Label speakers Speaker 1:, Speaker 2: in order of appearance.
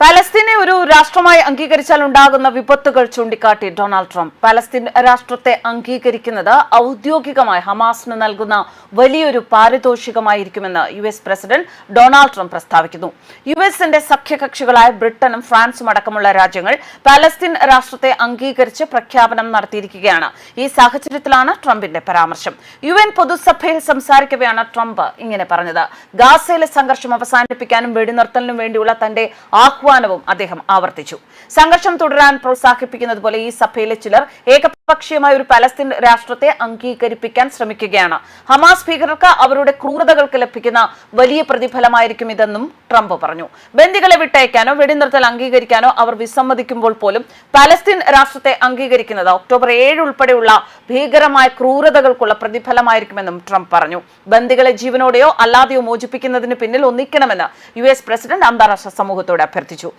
Speaker 1: പാലസ്തീനെ ഒരു രാഷ്ട്രമായി അംഗീകരിച്ചാൽ ഉണ്ടാകുന്ന വിപത്തുകൾ ചൂണ്ടിക്കാട്ടി ഡൊണാൾഡ് ട്രംപ്. പാലസ്തീൻ രാഷ്ട്രത്തെ അംഗീകരിക്കുന്നത് ഔദ്യോഗികമായി ഹമാസിന് നൽകുന്ന വലിയൊരു പാരിതോഷികമായിരിക്കുമെന്ന് U S president Donald Trump പ്രസ്താവിക്കുന്നു. യു എസിന്റെ സഖ്യകക്ഷികളായ ബ്രിട്ടനും ഫ്രാൻസും അടക്കമുള്ള രാജ്യങ്ങൾ പാലസ്തീൻ രാഷ്ട്രത്തെ അംഗീകരിച്ച് പ്രഖ്യാപനം നടത്തിയിരിക്കുകയാണ്. ഈ സാഹചര്യത്തിലാണ് ട്രംപിന്റെ പരാമർശം. യു എൻ പൊതുസഭയിൽ സംസാരിക്കവെയാണ് ട്രംപ് ഇങ്ങനെ പറഞ്ഞത്. ഗാസയിലെ സംഘർഷം അവസാനിപ്പിക്കാനും വെടിനിർത്തലിനും വേണ്ടിയുള്ള തന്റെ ആഹ്വാനവും അദ്ദേഹം ആവർത്തിച്ചു. സംഘർഷം തുടരാൻ പ്രോത്സാഹിപ്പിക്കുന്നതുപോലെ ഈ സഭയിലെ ചിലർ ഏകപക്ഷീയമായ ഒരു പലസ്തീൻ രാഷ്ട്രത്തെ അംഗീകരിപ്പിക്കാൻ ശ്രമിക്കുകയാണ്. ഹമാസ് ഭീകരർക്ക് അവരുടെ ക്രൂരതകൾക്ക് ലഭിക്കുന്ന വലിയ പ്രതിഫലമായിരിക്കും ഇതെന്നും ട്രംപ് പറഞ്ഞു. ബന്ദികളെ വിട്ടയക്കാനോ വെടിനിർത്തൽ അംഗീകരിക്കാനോ അവർ വിസമ്മതിക്കുമ്പോൾ പോലും പലസ്തീൻ രാഷ്ട്രത്തെ അംഗീകരിക്കുന്നത് ഒക്ടോബർ ഏഴ് ഉൾപ്പെടെയുള്ള ഭീകരമായ ക്രൂരതകൾക്കുള്ള പ്രതിഫലമായിരിക്കുമെന്നും ട്രംപ് പറഞ്ഞു. ബന്ദികളെ ജീവനോടെയോ അല്ലാതെയോ മോചിപ്പിക്കുന്നതിന് പിന്നിൽ ഒന്നിക്കണമെന്ന് യു പ്രസിഡന്റ് അന്താരാഷ്ട്ര സമൂഹത്തോട് അഭ്യർത്ഥിച്ചു.